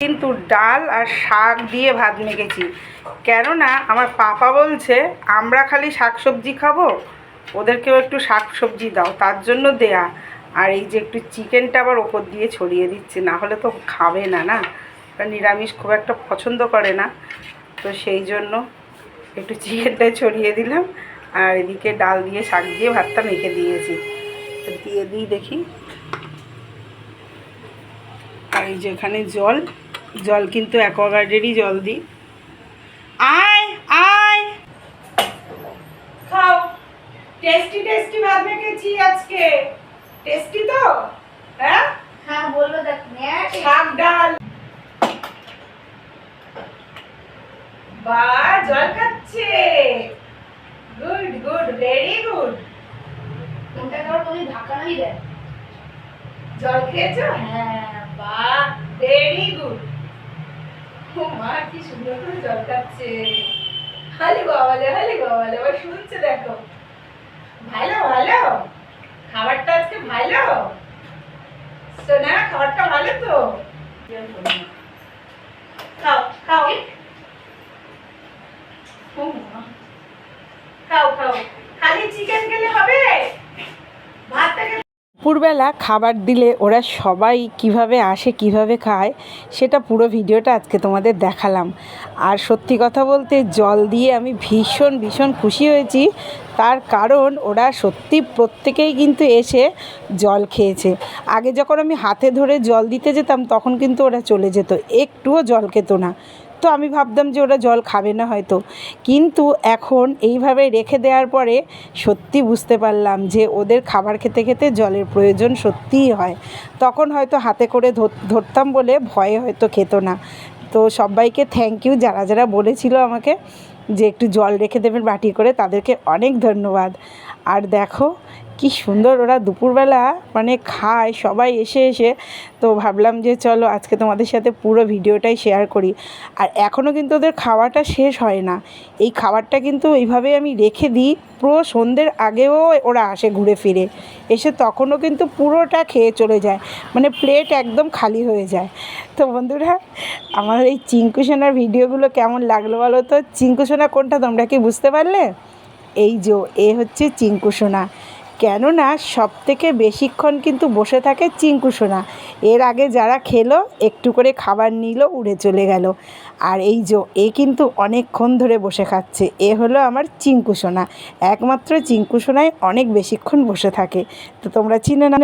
কিন্তু ডাল আর শাক দিয়ে ভাত মেখেছি। কেননা আমার পাপা বলছে, আমরা খালি শাক সবজি খাব, ওদেরকেও একটু শাক সবজি দাও, তার জন্য দেয়া। আর এই যে একটু চিকেনটা আবার ওপর দিয়ে ছড়িয়ে দিচ্ছে, না হলে তো খাবে না না? নিরামিষ খুব একটা পছন্দ করে না। তো সেই জন্য একটু চিকেনটা ছড়িয়ে দিলাম, আর এদিকে ডাল দিয়ে শাক দিয়ে ভাতটা মেখে দিয়েছি। দিয়ে দিই দেখি। আর এই যে এখানে জল জল কিন্তু অ্যাকোয়াগার্ডেরই জল দিই। আয় আয়। খাও। টেস্টি টেস্টি ভাত মেখেছি আজকে। টেস্টি তো? হ্যাঁ? হ্যাঁ বলল দেখ শাক ডাল। বা জল খাচ্ছে। Good good very good. কোনটা খাবার ঢাকা নাই দেয় জল খেয়েছো? হ্যাঁ। বাহ ভেরি গুড ও মা, কি সুন্দর করে জল খাচ্ছে। হালি বাবালে হালি বাবালে ও শুনছে দেখো। ভালো ভালো। খাবারটা আজকে ভালো। সোনা, খাবারটা ভালো তো? খাও খাও। খাও খাও। খালি চিকেন খেলে হবে? দুপুরবেলা খাবার দিলে ওরা সবাই কীভাবে আসে, কীভাবে খায়, সেটা পুরো ভিডিওটা আজকে তোমাদের দেখালাম। আর সত্যি কথা বলতে জল দিয়ে আমি ভীষণ ভীষণ খুশি হয়েছি। তার কারণ ওরা সত্যি প্রত্যেকেই কিন্তু এসে জল খেয়েছে। আগে যখন আমি হাতে ধরে জল দিতে যেতাম, তখন কিন্তু ওরা চলে যেত। একটুও জল খেত না। তো আমি ভাবতাম যে ওরা জল খাবে না হয়তো। কিন্তু এখন এইভাবে রেখে দেওয়ার পরে সত্যি বুঝতে পারলাম যে ওদের খাবার খেতে খেতে জলের প্রয়োজন সত্যিই হয়। তখন হয়তো হাতে করে ধরতাম বলে ভয়ে হয়তো খেত না। তো সবাইকে থ্যাংক ইউ যারা যারা বলেছিল আমাকে যে একটু জল রেখে দেবেন বাটি করে তাদেরকে অনেক ধন্যবাদ। আর দেখো কি সুন্দর ওরা দুপুরবেলা মানে খায়, সবাই এসে এসে। তো ভাবলাম যে চলো আজকে তোমাদের সাথে পুরো ভিডিওটাই শেয়ার করি। আর এখনও কিন্তু ওদের খাওয়াটা শেষ হয় না। এই খাবারটা কিন্তু এইভাবে আমি রেখে দিই। পুরো সন্ধ্যের আগেও ওরা আসে ঘুরে ফিরে। এসে তখনও কিন্তু পুরোটা খেয়ে চলে যায়। মানে প্লেট একদম খালি হয়ে যায়। তো বন্ধুরা, আমার এই চিঙ্কুসোনার ভিডিওগুলো কেমন লাগল বলো তো? চিঙ্কুসোনা কোনটা তোমরা কি বুঝতে পারলে? এই যে, এ হচ্ছে চিঙ্কুসোনা কেননা সব থেকে বেশিক্ষণ কিন্তু বসে থাকে চিঙ্কুসোনা এর আগে যারা খেলো, একটু করে খাবার নিল, উড়ে চলে গেল। আর এই যে, এ কিন্তু অনেকক্ষণ ধরে বসে খাচ্ছে। এ হলো আমার চিঙ্কুসোনা একমাত্র চিংকুশোনায় অনেক বেশিক্ষণ বসে থাকে। তো তোমরা চিনে না